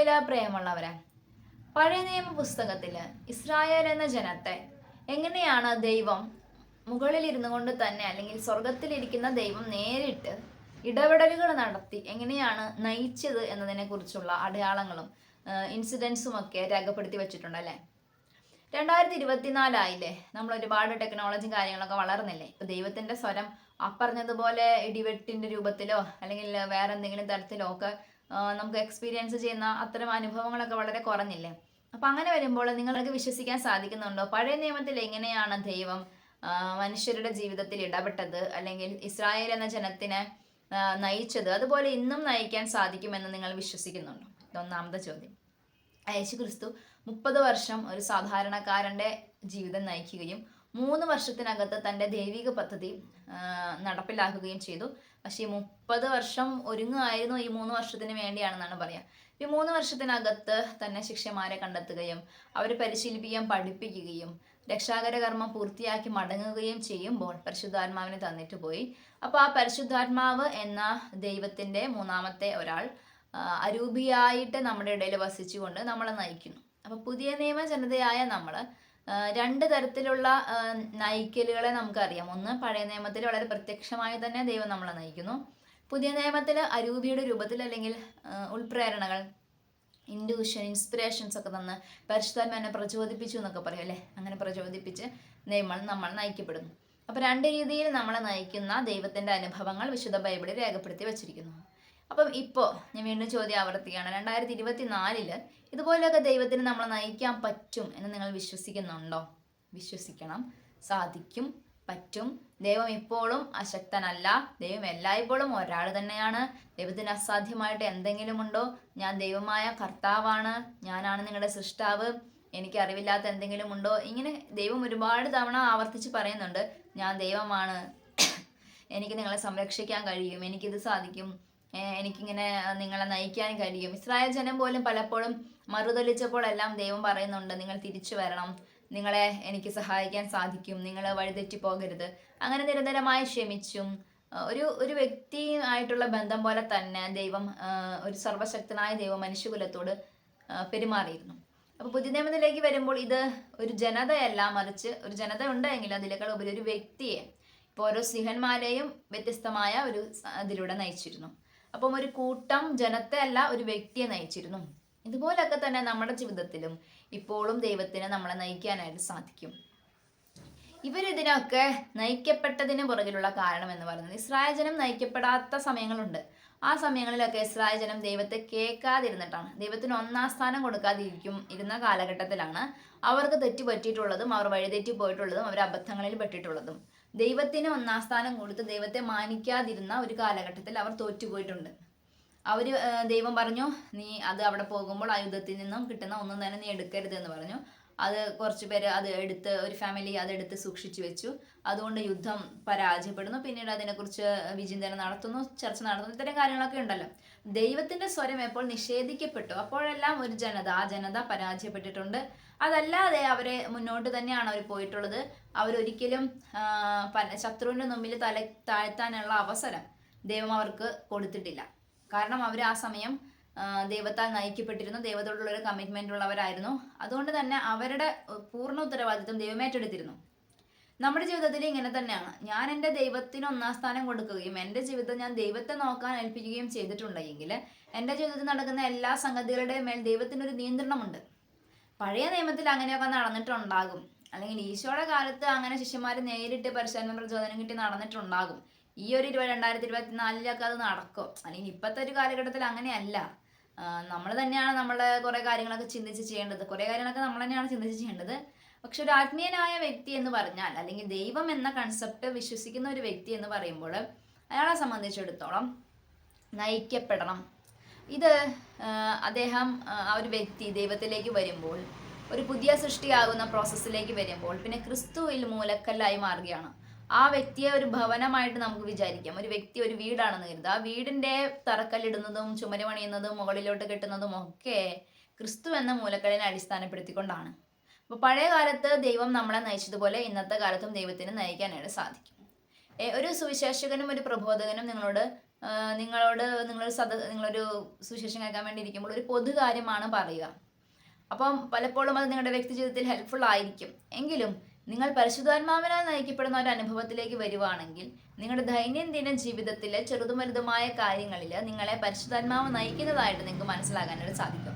ഈശോയിലെ പ്രേമുള്ളവരെ പഴയ നിയമ പുസ്തകത്തിൽ ഇസ്രായേൽ എന്ന ജനത്തെ എങ്ങനെയാണ് ദൈവം മുകളിൽ ഇരുന്നു കൊണ്ട് തന്നെ അല്ലെങ്കിൽ സ്വർഗത്തിലിരിക്കുന്ന ദൈവം നേരിട്ട് ഇടപെടലുകൾ നടത്തി എങ്ങനെയാണ് നയിച്ചത് എന്നതിനെ കുറിച്ചുള്ള അടയാളങ്ങളും ഇൻസിഡൻസും ഒക്കെ രേഖപ്പെടുത്തി വെച്ചിട്ടുണ്ട് അല്ലേ? രണ്ടായിരത്തി ഇരുപത്തിനാലായില്ലേ നമ്മൾ ഒരുപാട് ടെക്നോളജിയും കാര്യങ്ങളൊക്കെ വളർന്നില്ലേ? ഇപ്പൊ ദൈവത്തിന്റെ സ്വരം അപ്പറഞ്ഞതുപോലെ ഇടിവെട്ടിന്റെ രൂപത്തിലോ അല്ലെങ്കിൽ വേറെ എന്തെങ്കിലും തരത്തിലോ ഒക്കെ നമുക്ക് എക്സ്പീരിയൻസ് ചെയ്യുന്ന അത്തരം അനുഭവങ്ങളൊക്കെ വളരെ കുറഞ്ഞില്ലേ? അപ്പൊ അങ്ങനെ വരുമ്പോൾ നിങ്ങൾക്ക് വിശ്വസിക്കാൻ സാധിക്കുന്നുണ്ടോ? പഴയ നിയമത്തിൽ എങ്ങനെയാണ് ദൈവം മനുഷ്യരുടെ ജീവിതത്തിൽ ഇടപെട്ടത്? അല്ലെങ്കിൽ ഇസ്രായേൽ എന്ന ജനത്തിനെ നയിച്ചത്? അതുപോലെ ഇന്നും നയിക്കാൻ സാധിക്കുമെന്ന് നിങ്ങൾ വിശ്വസിക്കുന്നുണ്ടോ? ഇതൊന്നാമത്തെ ചോദ്യം. യേശു ക്രിസ്തു മുപ്പത് വർഷം ഒരു സാധാരണക്കാരന്റെ ജീവിതം നയിക്കുകയും മൂന്ന് വർഷത്തിനകത്ത് തന്റെ ദൈവിക പദ്ധതി നടപ്പിലാക്കുകയും ചെയ്തു. പക്ഷേ മുപ്പത് വർഷം ഒരുങ്ങുമായിരുന്നു ഈ മൂന്ന് വർഷത്തിന് വേണ്ടിയാണെന്നാണ് പറയാം. ഈ മൂന്ന് വർഷത്തിനകത്ത് തന്നെ ശിഷ്യന്മാരെ കണ്ടെത്തുകയും അവരെ പരിശീലിപ്പിക്കാൻ പഠിപ്പിക്കുകയും രക്ഷാകര കർമ്മം പൂർത്തിയാക്കി മടങ്ങുകയും ചെയ്യുമ്പോൾ പരിശുദ്ധാത്മാവിനെ തന്നിട്ട് പോയി. അപ്പോൾ ആ പരിശുദ്ധാത്മാവ് എന്ന ദൈവത്തിന്റെ മൂന്നാമത്തെ ഒരാൾ അരൂപിയായിട്ട് നമ്മുടെ ഇടയിൽ വസിച്ചുകൊണ്ട് നമ്മളെ നയിക്കുന്നു. അപ്പൊ പുതിയ നിയമ ജനതയായ നമ്മൾ രണ്ട് തരത്തിലുള്ള നയിക്കലുകളെ നമുക്കറിയാം. ഒന്ന് പഴയ നിയമത്തിൽ വളരെ പ്രത്യക്ഷമായി തന്നെ ദൈവം നമ്മളെ നയിക്കുന്നു. പുതിയ നിയമത്തിൽ അരൂപിയുടെ രൂപത്തിൽ അല്ലെങ്കിൽ ഉൾപ്രേരണകൾ ഇൻഡ്യൂഷൻ ഇൻസ്പിറേഷൻസ് ഒക്കെ തന്ന് പരിശുദ്ധാത്മ എന്നെ പ്രചോദിപ്പിച്ചു എന്നൊക്കെ പറയും അല്ലേ? അങ്ങനെ പ്രചോദിപ്പിച്ച് നിയമം നമ്മൾ നയിക്കപ്പെടുന്നു. അപ്പോൾ രണ്ട് രീതിയിൽ നമ്മളെ നയിക്കുന്ന ദൈവത്തിന്റെ അനുഭവങ്ങൾ വിശുദ്ധ ബൈബിളിൽ രേഖപ്പെടുത്തി വച്ചിരിക്കുന്നു. അപ്പം ഇപ്പോൾ ഞാൻ വീണ്ടും ചോദ്യം ആവർത്തിക്കുകയാണ്. രണ്ടായിരത്തി ഇരുപത്തി നാലിൽ ഇതുപോലെയൊക്കെ ദൈവത്തിന് നമ്മളെ നയിക്കാൻ പറ്റും എന്ന് നിങ്ങൾ വിശ്വസിക്കുന്നുണ്ടോ? വിശ്വസിക്കണം. സാധിക്കും പറ്റും. ദൈവം ഇപ്പോഴും അശക്തനല്ല. ദൈവം എല്ലായ്പ്പോഴും ഒരാൾ തന്നെയാണ്. ദൈവത്തിന് അസാധ്യമായിട്ട് എന്തെങ്കിലും ഉണ്ടോ ഞാൻ ദൈവമായ കർത്താവാണ്. ഞാനാണ് നിങ്ങളുടെ സൃഷ്ടാവ്. എനിക്ക് അറിവില്ലാത്ത എന്തെങ്കിലും ഉണ്ടോ ഇങ്ങനെ ദൈവം ഒരുപാട് തവണ ആവർത്തിച്ച് പറയുന്നുണ്ട്. ഞാൻ ദൈവമാണ്. എനിക്ക് നിങ്ങളെ സംരക്ഷിക്കാൻ കഴിയും. എനിക്കിത് സാധിക്കും. എനിക്കിങ്ങനെ നിങ്ങളെ നയിക്കാൻ കഴിയും. ഇസ്രായേൽ ജനം പോലും പലപ്പോഴും മറുതൊലിച്ചപ്പോഴെല്ലാം ദൈവം പറയുന്നുണ്ട് നിങ്ങൾ തിരിച്ചു വരണം. നിങ്ങളെ എനിക്ക് സഹായിക്കാൻ സാധിക്കും. നിങ്ങൾ വഴിതെറ്റി പോകരുത്. അങ്ങനെ നിരന്തരമായി ക്ഷമിച്ചും ഒരു ഒരു വ്യക്തിയുമായിട്ടുള്ള ബന്ധം പോലെ തന്നെ ദൈവം ഒരു സർവശക്തനായ ദൈവം മനുഷ്യകുലത്തോട് പെരുമാറിയിരുന്നു. അപ്പോൾ പുതിയ നിയമത്തിലേക്ക് വരുമ്പോൾ ഇത് ഒരു ജനതയല്ല മറിച്ച് ഒരു ജനത ഉണ്ടെങ്കിൽ അതിലേക്കാൾ ഉപരി ഒരു വ്യക്തിയെ ഇപ്പോൾ ഓരോ സിഹന്മാരെയും വ്യത്യസ്തമായ ഒരു അതിലൂടെ നയിച്ചിരുന്നു. അപ്പം ഒരു കൂട്ടം ജനത്തെ അല്ല ഒരു വ്യക്തിയെ നയിച്ചിരുന്നു. ഇതുപോലൊക്കെ തന്നെ നമ്മുടെ ജീവിതത്തിലും ഇപ്പോഴും ദൈവത്തിനെ നമ്മളെ നയിക്കാനായിട്ട് സാധിക്കും. ഇവരിതിനൊക്കെ നയിക്കപ്പെട്ടതിന് പുറകിലുള്ള കാരണം എന്ന് പറയുന്നത് ഇസ്രായേൽ ജനം നയിക്കപ്പെടാത്ത സമയങ്ങളുണ്ട്. ആ സമയങ്ങളിലൊക്കെ ഇസ്രായേൽ ജനം ദൈവത്തെ കേൾക്കാതിരുന്നിട്ടാണ്. ദൈവത്തിന് ഒന്നാം സ്ഥാനം കൊടുക്കാതിരിക്കും ഇരുന്ന കാലഘട്ടത്തിലാണ് അവർക്ക് തെറ്റ് പറ്റിയിട്ടുള്ളതും അവർ വഴിതെറ്റി പോയിട്ടുള്ളതും അവർ അബദ്ധങ്ങളിൽ പെട്ടിട്ടുള്ളതും. ദൈവത്തിന് ഒന്നാം സ്ഥാനം കൊടുത്ത് ദൈവത്തെ മാനിക്കാതിരുന്ന ഒരു കാലഘട്ടത്തിൽ അവർ തോറ്റുപോയിട്ടുണ്ട്. അവർ ദൈവം പറഞ്ഞു നീ അത് അവിടെ പോകുമ്പോൾ ആ യുദ്ധത്തിൽ നിന്നും കിട്ടുന്ന ഒന്നും തന്നെ നീ എടുക്കരുത് എന്ന് പറഞ്ഞു. അത് കുറച്ച് പേര് അത് എടുത്ത് ഒരു ഫാമിലി അതെടുത്ത് സൂക്ഷിച്ചു വെച്ചു. അതുകൊണ്ട് യുദ്ധം പരാജയപ്പെടുന്നു. പിന്നീട് അതിനെക്കുറിച്ച് വിചിന്തനം നടത്തുന്നു ചർച്ച നടത്തുന്നു ഇത്തരം കാര്യങ്ങളൊക്കെ ഉണ്ടല്ലോ. ദൈവത്തിന്റെ സ്വരം എപ്പോൾ നിഷേധിക്കപ്പെട്ടു? അപ്പോഴെല്ലാം ഒരു ജനത ആ ജനത പരാജയപ്പെട്ടിട്ടുണ്ട്. അതല്ലാതെ അവരെ മുന്നോട്ട് തന്നെയാണ് അവർ പോയിട്ടുള്ളത്. അവരൊരിക്കലും ശത്രുവിന്റെ മുമ്പിൽ തല താഴ്ത്താനുള്ള അവസരം ദൈവം അവർക്ക് കൊടുത്തിട്ടില്ല. കാരണം അവർ ആ സമയം ദൈവത്താൽ നയിക്കപ്പെട്ടിരുന്നു. ദൈവത്തോടുള്ള ഒരു കമ്മിറ്റ്മെന്റ് ഉള്ളവരായിരുന്നു. അതുകൊണ്ട് തന്നെ അവരുടെ പൂർണ ഉത്തരവാദിത്വം ദൈവം ഏറ്റെടുത്തിരുന്നു. നമ്മുടെ ജീവിതത്തിൽ ഇങ്ങനെ തന്നെയാണ്. ഞാൻ എന്റെ ദൈവത്തിന് ഒന്നാം സ്ഥാനം കൊടുക്കുകയും എന്റെ ജീവിതം ഞാൻ ദൈവത്തെ നോക്കാൻ ഏൽപ്പിക്കുകയും ചെയ്തിട്ടുണ്ടെങ്കിൽ എന്റെ ജീവിതത്തിൽ നടക്കുന്ന എല്ലാ സംഗതികളുടെയും മേൽ ദൈവത്തിനൊരു നിയന്ത്രണമുണ്ട്. പഴയ നിയമത്തിൽ അങ്ങനെയൊക്കെ നടന്നിട്ടുണ്ടാകും. അല്ലെങ്കിൽ ഈശോയുടെ കാലത്ത് അങ്ങനെ ശിഷ്യന്മാർ നേരിട്ട് പരിശോധന പ്രചോദനം കിട്ടി നടന്നിട്ടുണ്ടാകും. ഈ ഒരു ഇരുപത് രണ്ടായിരത്തി ഇരുപത്തിനാലിലൊക്കെ അത് നടക്കും. അല്ലെങ്കിൽ ഇപ്പോഴത്തെ ഒരു കാലഘട്ടത്തിൽ അങ്ങനെയല്ല. നമ്മൾ തന്നെയാണ് നമ്മളെ കുറേ കാര്യങ്ങളൊക്കെ ചിന്തിച്ച് ചെയ്യേണ്ടത്. കുറേ കാര്യങ്ങളൊക്കെ നമ്മൾ തന്നെയാണ് ചിന്തിച്ച് ചെയ്യേണ്ടത്. പക്ഷെ ഒരു ആത്മീയനായ വ്യക്തി എന്ന് പറഞ്ഞാൽ അല്ലെങ്കിൽ ദൈവം എന്ന കൺസെപ്റ്റ് വിശ്വസിക്കുന്ന ഒരു വ്യക്തി എന്ന് പറയുമ്പോൾ അയാളെ സംബന്ധിച്ചിടത്തോളം നയിക്കപ്പെടണം. ഇത് അദ്ദേഹം ആ, ഒരു വ്യക്തി ദൈവത്തിലേക്ക് വരുമ്പോൾ ഒരു പുതിയ സൃഷ്ടിയാകുന്ന പ്രോസസ്സിലേക്ക് വരുമ്പോൾ പിന്നെ ക്രിസ്തുവിൽ മൂലക്കല്ലായി മാറുകയാണ്. ആ വ്യക്തിയെ ഒരു ഭവനമായിട്ട് നമുക്ക് വിചാരിക്കാം. ഒരു വ്യക്തി ഒരു വീടാണെന്ന് കരുതുക. ആ വീടിന്റെ തറക്കല്ലിടുന്നതും ചുമര് പണിയുന്നതും മുകളിലോട്ട് കെട്ടുന്നതും ഒക്കെ ക്രിസ്തു എന്ന മൂലക്കല്ലിനെ അടിസ്ഥാനപ്പെടുത്തിക്കൊണ്ടാണ്. അപ്പോൾ പഴയ കാലത്ത് ദൈവം നമ്മളെ നയിച്ചതുപോലെ ഇന്നത്തെ കാലത്തും ദൈവത്തിന് നയിക്കാനായിട്ട് സാധിക്കും. ഒരു സുവിശേഷകനും ഒരു പ്രബോധകനും നിങ്ങളോട് നിങ്ങളോട് നിങ്ങൾ സദ നിങ്ങളൊരു സുവിശേഷം കേൾക്കാൻ വേണ്ടി ഇരിക്കുമ്പോൾ ഒരു പൊതു കാര്യമാണ് പറയുക. അപ്പം പലപ്പോഴും അത് നിങ്ങളുടെ വ്യക്തി ജീവിതത്തിൽ ഹെൽപ്ഫുൾ ആയിരിക്കും. എങ്കിലും നിങ്ങൾ പരിശുദ്ധാത്മാവിനാൽ നയിക്കപ്പെടുന്ന ഒരു അനുഭവത്തിലേക്ക് വരുവാണെങ്കിൽ നിങ്ങളുടെ ദൈനംദിന ജീവിതത്തിലെ ചെറുതും വലുതുമായ കാര്യങ്ങളിൽ നിങ്ങളെ പരിശുദ്ധാത്മാവ് നയിക്കുന്നതായിട്ട് നിങ്ങൾക്ക് മനസ്സിലാക്കാനായിട്ട് സാധിക്കും.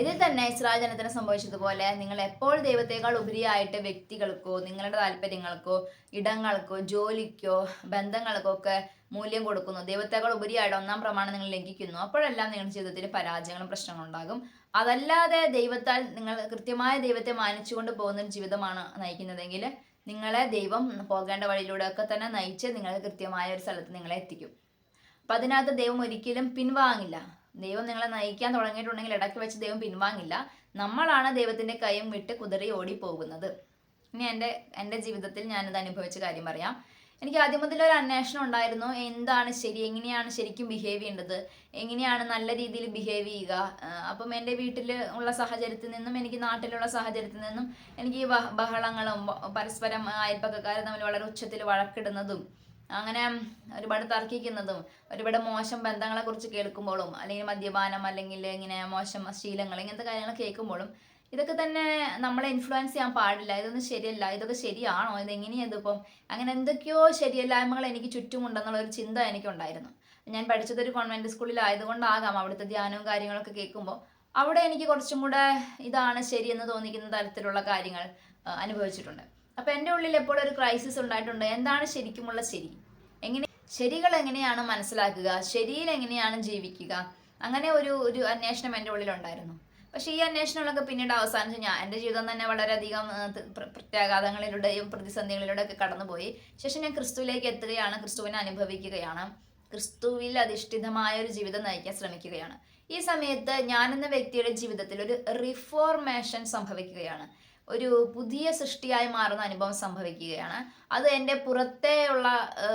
ഇതിൽ തന്നെ ഇസ്രായേൽ ജനത്തിന് സംഭവിച്ചതുപോലെ നിങ്ങൾ എപ്പോൾ ദൈവത്തെക്കാൾ ഉപരിയായിട്ട് വ്യക്തികൾക്കോ നിങ്ങളുടെ താല്പര്യങ്ങൾക്കോ ഇടങ്ങൾക്കോ ജോലിക്കോ ബന്ധങ്ങൾക്കോ ഒക്കെ മൂല്യം കൊടുക്കുന്നു. ദൈവത്തെക്കാൾ ഉപരിയായിട്ട് ഒന്നാം പ്രമാണം നിങ്ങൾ ലംഘിക്കുന്നു. അപ്പോഴെല്ലാം നിങ്ങളുടെ ജീവിതത്തിൽ പരാജയങ്ങളും പ്രശ്നങ്ങളും ഉണ്ടാകും. അതല്ലാതെ ദൈവത്താൽ നിങ്ങൾ കൃത്യമായ ദൈവത്തെ മാനിച്ചുകൊണ്ട് പോകുന്ന ഒരു ജീവിതമാണ് നയിക്കുന്നതെങ്കിൽ നിങ്ങളെ ദൈവം പോകേണ്ട വഴിയിലൂടെ ഒക്കെ തന്നെ നയിച്ച് നിങ്ങൾ കൃത്യമായ ഒരു സ്ഥലത്ത് നിങ്ങളെ എത്തിക്കും. അപ്പം അതിനകത്ത് ദൈവം ഒരിക്കലും പിൻവാങ്ങില്ല. ദൈവം നിങ്ങളെ നയിക്കാൻ തുടങ്ങിയിട്ടുണ്ടെങ്കിൽ ഇടയ്ക്ക് വെച്ച് ദൈവം പിൻവാങ്ങില്ല. നമ്മളാണ് ദൈവത്തിന്റെ കൈയും വിട്ട് കുതിറി ഓടി പോകുന്നത് ഇനി എന്റെ എന്റെ ജീവിതത്തിൽ ഞാനിത് അനുഭവിച്ച കാര്യം പറയാം. എനിക്ക് ആദ്യം മുതൽ ഒരു അന്വേഷണം ഉണ്ടായിരുന്നു. എന്താണ് ശരി? എങ്ങനെയാണ് ശരിക്കും ബിഹേവ് ചെയ്യേണ്ടത്? എങ്ങനെയാണ് നല്ല രീതിയിൽ ബിഹേവ് ചെയ്യുക? അപ്പം എന്റെ വീട്ടിൽ ഉള്ള സാഹചര്യത്തിൽ നിന്നും എനിക്ക് നാട്ടിലുള്ള സാഹചര്യത്തിൽ നിന്നും എനിക്ക് ബഹളങ്ങളും പരസ്പരം അയൽപ്പക്കക്കാരും തമ്മിൽ വളരെ ഉച്ചത്തിൽ വഴക്കിടുന്നതും അങ്ങനെ ഒരുപാട് തർക്കിക്കുന്നതും ഒരുപാട് മോശം ബന്ധങ്ങളെ കുറിച്ച് കേൾക്കുമ്പോഴും അല്ലെങ്കിൽ മദ്യപാനം അല്ലെങ്കിൽ ഇങ്ങനെ മോശം ശീലങ്ങൾ ഇങ്ങനത്തെ കാര്യങ്ങൾ കേൾക്കുമ്പോഴും ഇതൊക്കെ തന്നെ നമ്മളെ ഇൻഫ്ലുവൻസ് ചെയ്യാൻ പാടില്ല. ഇതൊന്നും ശരിയല്ല. ഇതൊക്കെ ശരിയാണോ? ഇത് എങ്ങനെയാണ് ഇതിപ്പം അങ്ങനെ എന്തൊക്കെയോ ശരിയല്ലായ്മകൾ എനിക്ക് ചുറ്റുമുണ്ടെന്നുള്ള ഒരു ചിന്ത എനിക്കുണ്ടായിരുന്നു. ഞാൻ പഠിച്ചത് ഒരു കോൺവെന്റ് സ്കൂളിലായതുകൊണ്ടാകാം അവിടുത്തെ ധ്യാനവും കാര്യങ്ങളൊക്കെ കേൾക്കുമ്പോൾ അവിടെ എനിക്ക് കുറച്ചും കൂടെ ഇതാണ് ശരിയെന്ന് തോന്നിക്കുന്ന തരത്തിലുള്ള കാര്യങ്ങൾ അനുഭവിച്ചിട്ടുണ്ട്. അപ്പൊ എന്റെ ഉള്ളിൽ എപ്പോഴും ഒരു ക്രൈസിസ് ഉണ്ടായിട്ടുണ്ട്. എന്താണ് ശരിക്കുമുള്ള ശരി? എങ്ങനെ ശരികൾ എങ്ങനെയാണ് മനസ്സിലാക്കുക? ശരിയിൽ എങ്ങനെയാണ് ജീവിക്കുക? അങ്ങനെ ഒരു ഒരു അന്വേഷണം എന്റെ ഉള്ളിലുണ്ടായിരുന്നു പക്ഷേ ഈ അന്വേഷണങ്ങളൊക്കെ പിന്നീട് അവസാനിച്ച്. ഞാൻ എന്റെ ജീവിതം തന്നെ വളരെയധികം പ്രത്യാഘാതങ്ങളിലൂടെയും പ്രതിസന്ധികളിലൂടെ ഒക്കെ കടന്നുപോയി. ശേഷം ഞാൻ ക്രിസ്തുവിലേക്ക് എത്തുകയാണ്. ക്രിസ്തുവിനെ അനുഭവിക്കുകയാണ്. ക്രിസ്തുവിൽ അധിഷ്ഠിതമായ ഒരു ജീവിതം നയിക്കാൻ ശ്രമിക്കുകയാണ്. ഈ സമയത്ത് ഞാനെന്ന വ്യക്തിയുടെ ജീവിതത്തിൽ ഒരു റിഫോർമേഷൻ സംഭവിക്കുകയാണ്. ഒരു പുതിയ സൃഷ്ടിയായി മാറുന്ന അനുഭവം സംഭവിക്കുകയാണ്. അത് എന്റെ പുറത്തേ ഉള്ള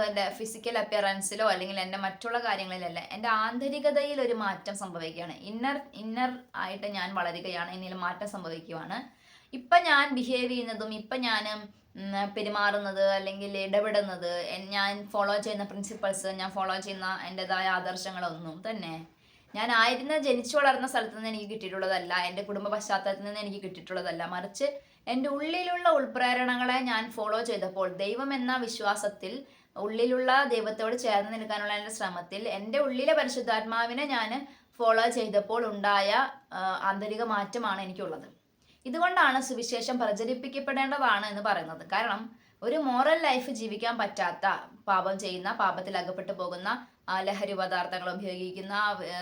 എന്റെ ഫിസിക്കൽ അപ്പിയറൻസിലോ അല്ലെങ്കിൽ എന്റെ മറ്റുള്ള കാര്യങ്ങളിലല്ല എന്റെ ആന്തരികതയിൽ ഒരു മാറ്റം സംഭവിക്കുകയാണ്. ഇന്നർ ഇന്നർ ആയിട്ട് ഞാൻ വളരുകയാണ് എന്നിൽ മാറ്റം സംഭവിക്കുകയാണ്. ഇപ്പം ഞാൻ ബിഹേവ് ചെയ്യുന്നതും ഇപ്പം ഞാൻ പെരുമാറുന്നത് അല്ലെങ്കിൽ ഇടപെടുന്നത് ഞാൻ ഫോളോ ചെയ്യുന്ന പ്രിൻസിപ്പൾസ് ഞാൻ ഫോളോ ചെയ്യുന്ന എന്റെതായ ആദർശങ്ങളൊന്നും തന്നെ ഞാൻ ആയിരുന്ന ജനിച്ചു വളർന്ന സ്ഥലത്ത് നിന്ന് എനിക്ക് കിട്ടിയിട്ടുള്ളതല്ല. എന്റെ കുടുംബ പശ്ചാത്തലത്തിൽ നിന്ന് എനിക്ക് കിട്ടിയിട്ടുള്ളതല്ല. മറിച്ച് എന്റെ ഉള്ളിലുള്ള ഉൾപ്രേരണകളെ ഞാൻ ഫോളോ ചെയ്തപ്പോൾ ദൈവം എന്ന വിശ്വാസത്തിൽ ഉള്ളിലുള്ള ദൈവത്തോട് ചേർന്ന് നിൽക്കാനുള്ള എന്റെ ശ്രമത്തിൽ എന്റെ ഉള്ളിലെ പരിശുദ്ധാത്മാവിനെ ഞാൻ ഫോളോ ചെയ്തപ്പോൾ ഉണ്ടായ ആന്തരിക മാറ്റമാണ് എനിക്കുള്ളത്. ഇതുകൊണ്ടാണ് സുവിശേഷം പ്രചരിപ്പിക്കപ്പെടേണ്ടതാണ് എന്ന് പറയുന്നത്. കാരണം ഒരു മോറൽ ലൈഫ് ജീവിക്കാൻ പറ്റാത്ത പാപം ചെയ്യുന്ന പാപത്തിൽ അകപ്പെട്ടു പോകുന്ന ലഹരി പദാർത്ഥങ്ങൾ ഉപയോഗിക്കുന്ന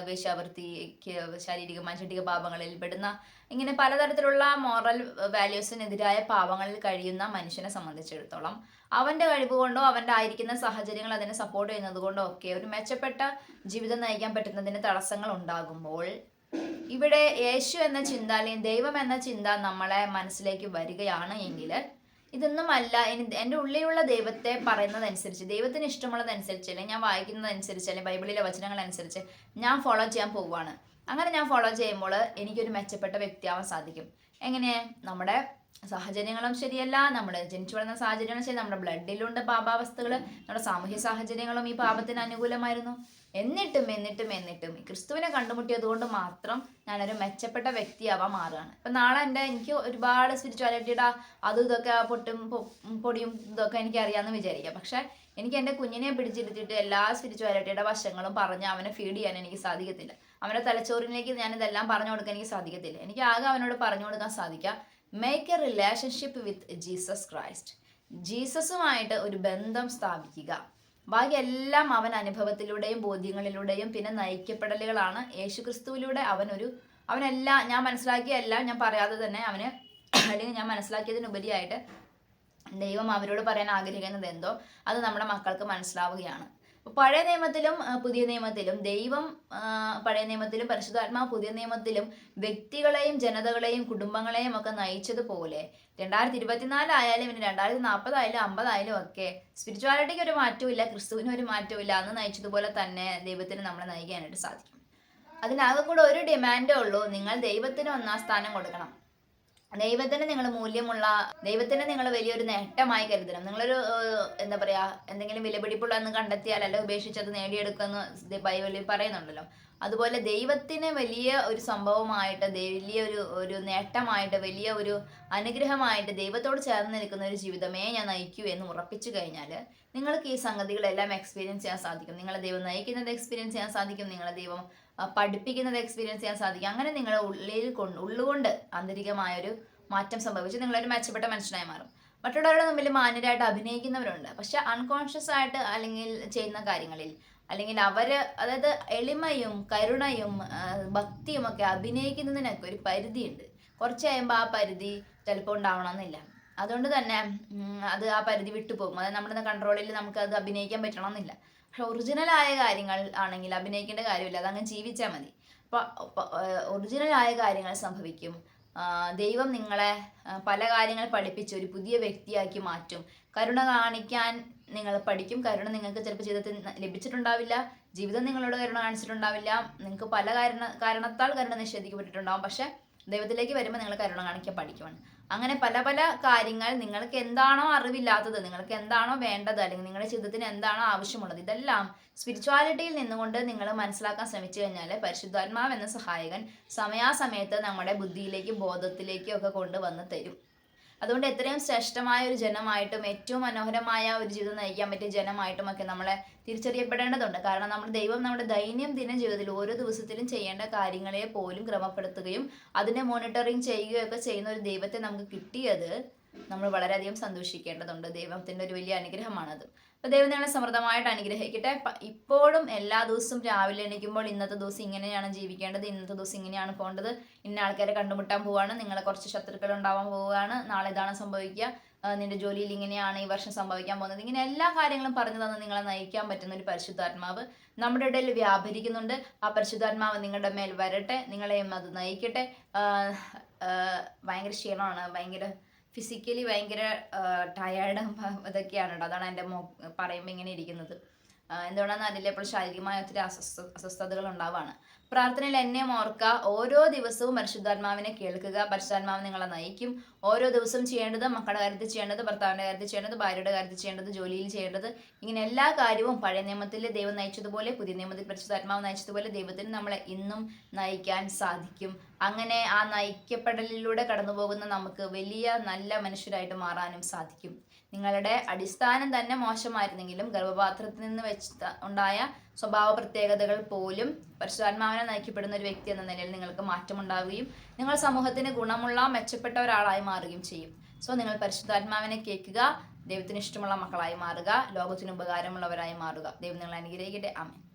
വേശ്യാവൃത്തിക്ക് ശാരീരിക മാനസിക പാപങ്ങളിൽ പെടുന്ന ഇങ്ങനെ പലതരത്തിലുള്ള മോറൽ വാല്യൂസിനെതിരായ പാപങ്ങളിൽ കഴിയുന്ന മനുഷ്യനെ സംബന്ധിച്ചിടത്തോളം അവന്റെ കഴിവ് കൊണ്ടോ അവന്റെ ആയിരിക്കുന്ന സാഹചര്യങ്ങൾ അതിനെ സപ്പോർട്ട് ചെയ്യുന്നത് കൊണ്ടോ ഒക്കെ ഒരു മെച്ചപ്പെട്ട ജീവിതം നയിക്കാൻ പറ്റുന്നതിന് തടസ്സങ്ങൾ ഉണ്ടാകുമ്പോൾ ഇവിടെ യേശു എന്ന ചിന്ത അല്ലെങ്കിൽ ദൈവം എന്ന ചിന്ത നമ്മളെ മനസ്സിലേക്ക് വരികയാണ് എങ്കിൽ ഇതൊന്നുമല്ല. ഇനി എന്റെ ഉള്ളിലുള്ള ദൈവത്തെ പറയുന്നതനുസരിച്ച് ദൈവത്തിന് ഇഷ്ടമുള്ളതനുസരിച്ച് അല്ലെങ്കിൽ ഞാൻ വായിക്കുന്നതനുസരിച്ച് അല്ലെങ്കിൽ ബൈബിളിലെ വചനങ്ങൾ അനുസരിച്ച് ഞാൻ ഫോളോ ചെയ്യാൻ പോവുകയാണ്. അങ്ങനെ ഞാൻ ഫോളോ ചെയ്യുമ്പോൾ എനിക്കൊരു മെച്ചപ്പെട്ട വ്യക്തിയാവാൻ സാധിക്കും. എങ്ങനെ? നമ്മുടെ സാഹചര്യങ്ങളും ശരിയല്ല. നമ്മുടെ ജനിച്ചു വളർന്ന സാഹചര്യങ്ങളും ശരി. നമ്മുടെ ബ്ലഡിലുണ്ട് പാപാവസ്ഥകൾ നമ്മുടെ സാമൂഹ്യ സാഹചര്യങ്ങളും ഈ പാപത്തിന് അനുകൂലമായിരുന്നു. എന്നിട്ടും എന്നിട്ടും എന്നിട്ടും ക്രിസ്തുവിനെ കണ്ടുമുട്ടിയത് കൊണ്ട് മാത്രം ഞാനൊരു മെച്ചപ്പെട്ട വ്യക്തിയാവാൻ മാറുകയാണ്. ഇപ്പം നാളെ എന്റെ എനിക്ക് ഒരുപാട് സ്പിരിച്വാലിറ്റിയുടെ അതും ഇതൊക്കെ പൊട്ടും പൊടിയും ഇതൊക്കെ എനിക്ക് അറിയാമെന്ന് വിചാരിക്കാം. പക്ഷെ എനിക്ക് എന്റെ കുഞ്ഞിനെ പിടിച്ചിരുത്തിയിട്ട് എല്ലാ സ്പിരിച്വാലിറ്റിയുടെ വശങ്ങളും പറഞ്ഞ് അവനെ ഫീഡ് ചെയ്യാൻ എനിക്ക് സാധിക്കത്തില്ല. അവന്റെ തലച്ചോറിലേക്ക് ഞാൻ ഇതെല്ലാം പറഞ്ഞു കൊടുക്കാൻ എനിക്ക് സാധിക്കത്തില്ല. എനിക്ക് ആകെ അവനോട് പറഞ്ഞു കൊടുക്കാൻ സാധിക്കുക make a relationship with Jesus Christ ജീസസുമായിട്ട് ഒരു ബന്ധം സ്ഥാപിക്കുക. ബാക്കി എല്ലാം അവൻ അനുഭവത്തിലൂടെയും ബോധ്യങ്ങളിലൂടെയും പിന്നെ നയിക്കപ്പെടലുകളാണ്. യേശുക്രിസ്തുവിലൂടെ അവനൊരു അവനെല്ലാം ഞാൻ മനസ്സിലാക്കിയ എല്ലാം ഞാൻ പറയാതെ തന്നെ അവന് അല്ലെങ്കിൽ ഞാൻ മനസ്സിലാക്കിയതിനുപരിയായിട്ട് ദൈവം അവരോട് പറയാൻ ആഗ്രഹിക്കുന്നത് എന്തോ അത് നമ്മുടെ മക്കൾക്ക് മനസ്സിലാവുകയാണ്. പഴയ നിയമത്തിലും പുതിയ നിയമത്തിലും ദൈവം പഴയ നിയമത്തിലും പരിശുദ്ധാത്മാവ് പുതിയ നിയമത്തിലും വ്യക്തികളെയും ജനതകളെയും കുടുംബങ്ങളെയും ഒക്കെ നയിച്ചതുപോലെ രണ്ടായിരത്തി ഇരുപത്തിനാലായാലും പിന്നെ രണ്ടായിരത്തി നാൽപ്പതായാലും അമ്പതായാലും ഒക്കെ സ്പിരിച്വാലിറ്റിക്ക് ഒരു മാറ്റവും ക്രിസ്തുവിന് ഒരു മാറ്റവും അന്ന് നയിച്ചതുപോലെ തന്നെ ദൈവത്തിന് നമ്മളെ നയിക്കാനായിട്ട് സാധിക്കും. അതിനാകെ കൂടെ ഒരു ഡിമാൻഡേ ഉള്ളൂ നിങ്ങൾ ദൈവത്തിന് ഒന്നാം സ്ഥാനം കൊടുക്കണം. ദൈവത്തിന് നിങ്ങൾ മൂല്യമുള്ള ദൈവത്തിന് നിങ്ങൾ വലിയൊരു നേട്ടമായി കരുതണം. നിങ്ങളൊരു എന്താ പറയാ എന്തെങ്കിലും വിലപിടിപ്പുള്ള എന്ന് കണ്ടെത്തിയാൽ അല്ല ഉപേക്ഷിച്ചത് നേടിയെടുക്കുമെന്ന് ബൈബിളിൽ പറയുന്നുണ്ടല്ലോ. അതുപോലെ ദൈവത്തിന് വലിയ ഒരു സംഭവമായിട്ട് വലിയ ഒരു ഒരു നേട്ടമായിട്ട് വലിയ ഒരു അനുഗ്രഹമായിട്ട് ദൈവത്തോട് ചേർന്ന് നിൽക്കുന്ന ഒരു ജീവിതമേ ഞാൻ നയിക്കൂ എന്ന് ഉറപ്പിച്ചു കഴിഞ്ഞാൽ നിങ്ങൾക്ക് ഈ സംഗതികളെല്ലാം എക്സ്പീരിയൻസ് ചെയ്യാൻ സാധിക്കും. നിങ്ങളെ ദൈവം നയിക്കുന്നത് എക്സ്പീരിയൻസ് ചെയ്യാൻ സാധിക്കും. നിങ്ങളെ ദൈവം പഠിപ്പിക്കുന്നത് എക്സ്പീരിയൻസ് ചെയ്യാൻ സാധിക്കും. അങ്ങനെ നിങ്ങളുടെ ഉള്ളിൽ കൊണ്ട് ഉള്ളുകൊണ്ട് ആന്തരികമായൊരു മാറ്റം സംഭവിച്ച്. നിങ്ങളൊരു മെച്ചപ്പെട്ട മനുഷ്യനായി മാറും. മറ്റുള്ളവരുടെ മുമ്പിൽ മാന്യരായിട്ട് അഭിനയിക്കുന്നവരുണ്ട്. പക്ഷെ അൺകോൺഷ്യസ് ആയിട്ട് അല്ലെങ്കിൽ ചെയ്യുന്ന കാര്യങ്ങളിൽ അല്ലെങ്കിൽ അവർ അതായത് എളിമയും കരുണയും ഭക്തിയും ഒക്കെ അഭിനയിക്കുന്നതിനൊക്കെ ഒരു പരിധിയുണ്ട്. കുറച്ച് കഴിയുമ്പോൾ ആ പരിധി ചിലപ്പോൾ ഉണ്ടാവണമെന്നില്ല. അതുകൊണ്ട് തന്നെ അത് ആ പരിധി വിട്ടുപോകും. അതായത് നമ്മുടെ കൺട്രോളിൽ നമുക്ക് അത് അഭിനയിക്കാൻ പറ്റണമെന്നില്ല. ഒറിജിനലായ കാര്യങ്ങൾ ആണെങ്കിൽ അഭിനയിക്കേണ്ട കാര്യമില്ല. അതങ്ങ് ജീവിച്ചാൽ മതി. അപ്പോൾ ഒറിജിനലായ കാര്യങ്ങൾ സംഭവിക്കും. ദൈവം നിങ്ങളെ പല കാര്യങ്ങൾ പഠിപ്പിച്ച് ഒരു പുതിയ വ്യക്തിയാക്കി മാറ്റും. കരുണ കാണിക്കാൻ നിങ്ങൾ പഠിക്കും. കരുണ നിങ്ങൾക്ക് ചിലപ്പോൾ ജീവിതത്തിൽ ലഭിച്ചിട്ടുണ്ടാവില്ല. ജീവിതം നിങ്ങളോട് കരുണ കാണിച്ചിട്ടുണ്ടാവില്ല. നിങ്ങൾക്ക് പല കാരണ കാരണത്താൽ കരുണ നിഷേധിക്കപ്പെട്ടിട്ടുണ്ടാവും. പക്ഷെ ദൈവത്തിലേക്ക് വരുമ്പോൾ നിങ്ങൾ കരുണ കാണിക്കാൻ പഠിക്കുവാണ്. അങ്ങനെ പല പല കാര്യങ്ങൾ നിങ്ങൾക്ക് എന്താണോ അറിവില്ലാത്തത് നിങ്ങൾക്ക് എന്താണോ വേണ്ടത് അല്ലെങ്കിൽ നിങ്ങളുടെ ജീവിതത്തിന് എന്താണോ ആവശ്യമുള്ളത് ഇതെല്ലാം സ്പിരിച്വാലിറ്റിയിൽ നിന്നുകൊണ്ട് നിങ്ങൾ മനസ്സിലാക്കാൻ ശ്രമിച്ചു കഴിഞ്ഞാൽ പരിശുദ്ധാത്മാവ് എന്ന സഹായകൻ സമയാസമയത്ത് നമ്മുടെ ബുദ്ധിയിലേക്കും ബോധത്തിലേക്കും ഒക്കെ കൊണ്ടുവന്ന് തരും. അതുകൊണ്ട് എത്രയും ശ്രേഷ്ഠമായ ഒരു ജനമായിട്ടും ഏറ്റവും മനോഹരമായ ഒരു ജീവിതം നയിക്കാൻ പറ്റിയ ജനമായിട്ടും ഒക്കെ നമ്മളെ തിരിച്ചറിയപ്പെടേണ്ടതുണ്ട്. കാരണം നമ്മൾ ദൈവം നമ്മുടെ ദൈനംദിന ജീവിതത്തിൽ ഓരോ ദിവസത്തിലും ചെയ്യേണ്ട കാര്യങ്ങളെ പോലും ക്രമപ്പെടുത്തുകയും അതിനെ മോണിറ്ററിങ് ചെയ്യുകയൊക്കെ ചെയ്യുന്ന ഒരു ദൈവത്തെ നമുക്ക് കിട്ടിയത് നമ്മൾ വളരെയധികം സന്തോഷിക്കേണ്ടതുണ്ട്. ദൈവത്തിന്റെ ഒരു വലിയ അനുഗ്രഹമാണത്. ദൈവം നിങ്ങളെ സമൃദ്ധമായിട്ട് അനുഗ്രഹിക്കട്ടെ. ഇപ്പോഴും എല്ലാ ദിവസവും രാവിലെ എണീക്കുമ്പോൾ ഇന്നത്തെ ദിവസം ഇങ്ങനെയാണ് ജീവിക്കേണ്ടത് ഇന്നത്തെ ദിവസം ഇങ്ങനെയാണ് പോകേണ്ടത്. ഇന്ന ആൾക്കാരെ കണ്ടുമുട്ടാൻ പോവാണ് നിങ്ങളെ കുറച്ച് ശത്രുക്കൾ ഉണ്ടാവാൻ പോവുകയാണ്. നാളെ ഇതാണ് സംഭവിക്കുക. നിന്റെ ജോലിയിൽ ഇങ്ങനെയാണ് ഈ വർഷം സംഭവിക്കാൻ പോകുന്നത്. ഇങ്ങനെ എല്ലാ കാര്യങ്ങളും പറഞ്ഞു തന്ന് നിങ്ങളെ നയിക്കാൻ പറ്റുന്ന ഒരു പരിശുദ്ധാത്മാവ് നമ്മുടെ ഇടയിൽ വ്യാപരിക്കുന്നുണ്ട്. ആ പരിശുദ്ധാത്മാവ് നിങ്ങളുടെ മേൽ വരട്ടെ നിങ്ങളെയും അത് നയിക്കട്ടെ. ഭയങ്കര ക്ഷീണമാണ് ഭയങ്കര ഫിസിക്കലി ഭയങ്കര ടയേർഡും ഇതൊക്കെയാണ് കേട്ടോ അതാണ് എന്റെ മോ പറയുമ്പോൾ ഇങ്ങനെ ഇരിക്കുന്നത്. എന്തുകൊണ്ടാണെന്ന് അറിയില്ല. ഇപ്പോൾ ശാരീരികമായ ഒത്തിരി അസ്വസ്ഥ അസ്വസ്ഥതകൾ ഉണ്ടാവുകയാണ് പ്രാർത്ഥനയിൽ എന്നെ ഓർക്കുക. ഓരോ ദിവസവും പരിശുദ്ധാത്മാവിനെ കേൾക്കുക. പരിശുദ്ധാത്മാവ് നിങ്ങളെ നയിക്കും. ഓരോ ദിവസവും ചെയ്യേണ്ടത് മക്കളുടെ കാര്യത്തിൽ ചെയ്യേണ്ടത് ഭർത്താവിന്റെ കാര്യത്തിൽ ചെയ്യേണ്ടത് ഭാര്യയുടെ കാര്യത്തിൽ ചെയ്യേണ്ടത് ജോലിയിൽ ചെയ്യേണ്ടത്. ഇങ്ങനെ എല്ലാ കാര്യവും പഴയ നിയമത്തിൽ ദൈവം നയിച്ചതുപോലെ പുതിയ നിയമത്തിൽ പരിശുദ്ധാത്മാവ് നയിച്ചതുപോലെ ദൈവത്തിന് നമ്മളെ ഇന്നും നയിക്കാൻ സാധിക്കും. അങ്ങനെ ആ നയിക്കപ്പെടലിലൂടെ കടന്നു പോകുന്ന നമുക്ക് വലിയ നല്ല മനുഷ്യരായിട്ട് മാറാനും സാധിക്കും. നിങ്ങളുടെ അടിസ്ഥാനം തന്നെ മോശമായിരുന്നെങ്കിലും ഗർഭപാത്രത്തിൽ നിന്ന് വെച്ച് ഉണ്ടായ സ്വഭാവ പ്രത്യേകതകൾ പോലും പരശുരാത്മാവിനെ നയിക്കപ്പെടുന്ന ഒരു വ്യക്തി എന്ന നിലയിൽ നിങ്ങൾക്ക് മാറ്റമുണ്ടാവുകയും നിങ്ങൾ സമൂഹത്തിന് ഗുണമുള്ള മെച്ചപ്പെട്ട ഒരാളായി മാറുകയും ചെയ്യും. സോ നിങ്ങൾ പരിശുദ്ധാത്മാവിനെ കേൾക്കുക ദൈവത്തിന് ഇഷ്ടമുള്ള മക്കളായി മാറുക ലോകത്തിന് ഉപകാരമുള്ളവരായി മാറുക. ദൈവം നിങ്ങളെ അനുഗ്രഹിക്കട്ടെ. ആമേൻ.